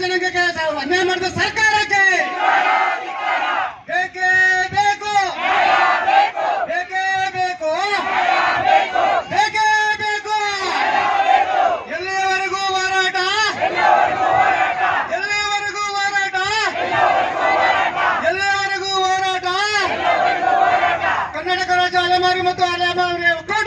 ರೈತರಿಗೆ ಸ- ಅನ್ಯಾಯ ಮಾಡಿದ ಸರ್ಕಾರಕ್ಕೆ. ಬೇಕೇ ಬೇಕು. ಬೇಕೇ ಬೇಕು. ಬೇಕೇ ಬೇಕು. ಎಲ್ಲಿಯವರೆಗೂ ಹೋರಾಟ ಎಲ್ಲಿಯವರೆಗೂ ಹೋರಾಟ ಎಲ್ಲಿಯವರೆಗೂ ಹೋರಾಟ ಕರ್ನಾಟಕ ರಾಜ್ಯ ಅಲೆಮಾರಿ ಮತ್ತು ಅಲೆಮಾರಿ ಅಲೆಮಾರಿ